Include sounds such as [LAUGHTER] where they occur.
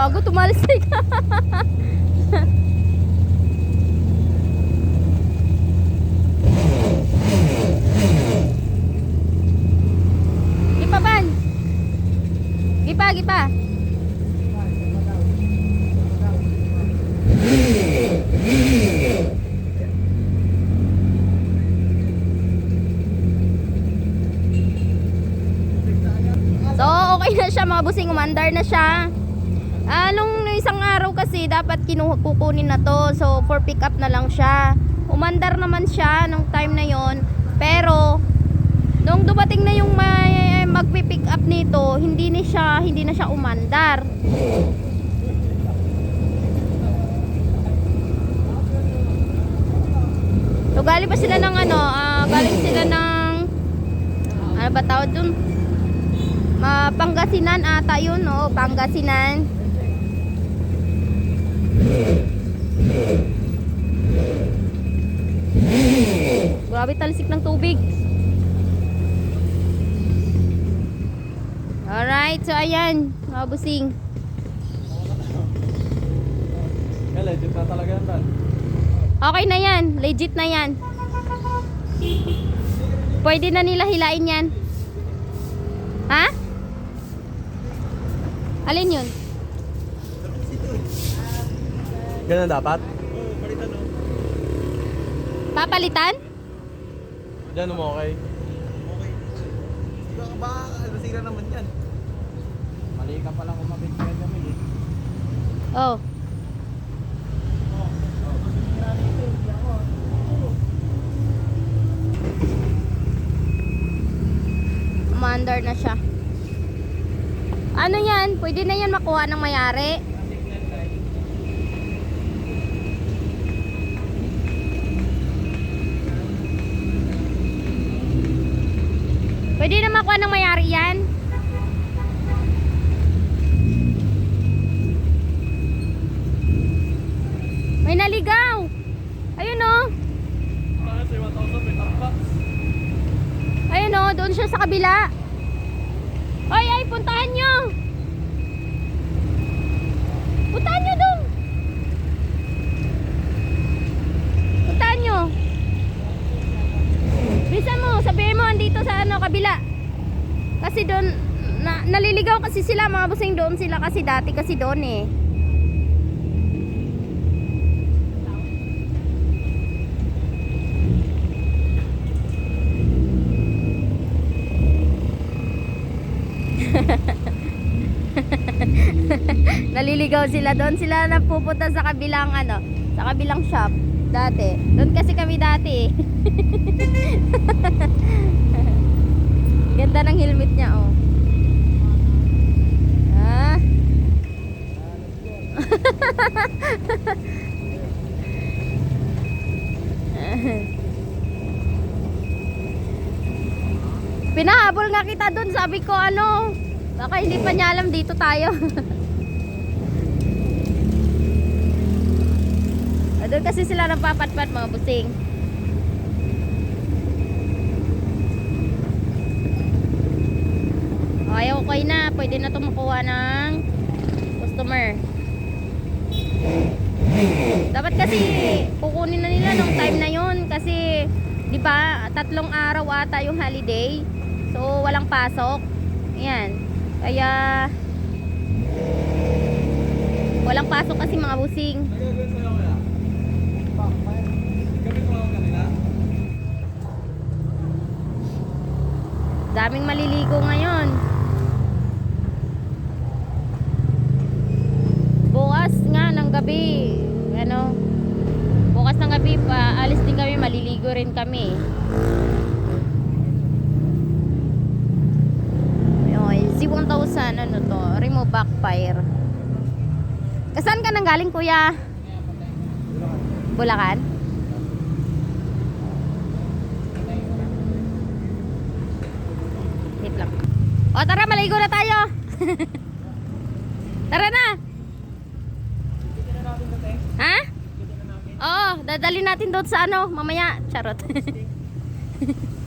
Gago, tumalsik. [LAUGHS] Gipa ban. Gipa, gipa. So, okay na siya mga busing. Umandar na siya. Ah, nung isang araw kasi, dapat kinuha, kukunin na to. So, for pick up na lang siya. Umandar naman siya nung time na yon Pero, nung dumating na yung may, magpi-pick up nito, hindi na siya, hindi na siya umandar. So, galing pa sila ng ano, ah, galing sila ng, ano ba tawag dun? Ma Pangasinan ata yun, no? Pangasinan. Talsik ng tubig. Alright, so ayan, mga busing. Legit na talaga yan, Tan. Okay na yan, legit na yan. Pwede na nila hilain yan. Ha? Alin yun? Ganun dapat? Papalitan? Diyan mo okay. Baka ba, nasira naman yan. Mali ka pala kumapit ka kami eh. Oh. Commander na siya. Ano yan? Pwede na yan makuha ng mayari. Pwede na makuha ng mayari yan. May naligaw. Ayun oh. Bakit sa 1,000 may tapak? Ayun oh, doon siya sa kabila. Oy, ay, puntahan nyo. Puntahan nyo doon. Puntahan nyo. Bisa mo, andito sa ano, kabila. Kasi doon, na, naliligaw kasi sila, mga busing doon sila kasi dati kasi doon eh. [LAUGHS] Naliligaw sila doon. Sila na pupunta sa kabilang ano, sa kabilang shop dati. Doon kasi kami dati eh. [LAUGHS] Ganda ng helmet niya oh. Ah. [LAUGHS] Pinahabol nga kita doon. Sabi ko ano, baka hindi pa niya alam dito tayo. [LAUGHS] Ah, Doon kasi sila nagpapatpat mga busing. Okay, okay na. Pwede na ito makuha ng customer. Dapat kasi kukunin na nila nung time na yon kasi 'di ba tatlong araw ata yung holiday. So walang pasok. Ayan. Kaya walang pasok kasi mga busing. Daming maliligo ngayon. Bukas nga ng gabi, ano, bukas ng gabi pa, alis din kami, maliligo rin kami. Ayun, Z1000, ano to, remove backfire. Kasaan ka nang galing kuya? Bulacan? Wait lang. O tara, maligo na tayo. [LAUGHS] tara na. Ha? Oo, dadali natin doon sa ano, mamaya. Charot. [LAUGHS]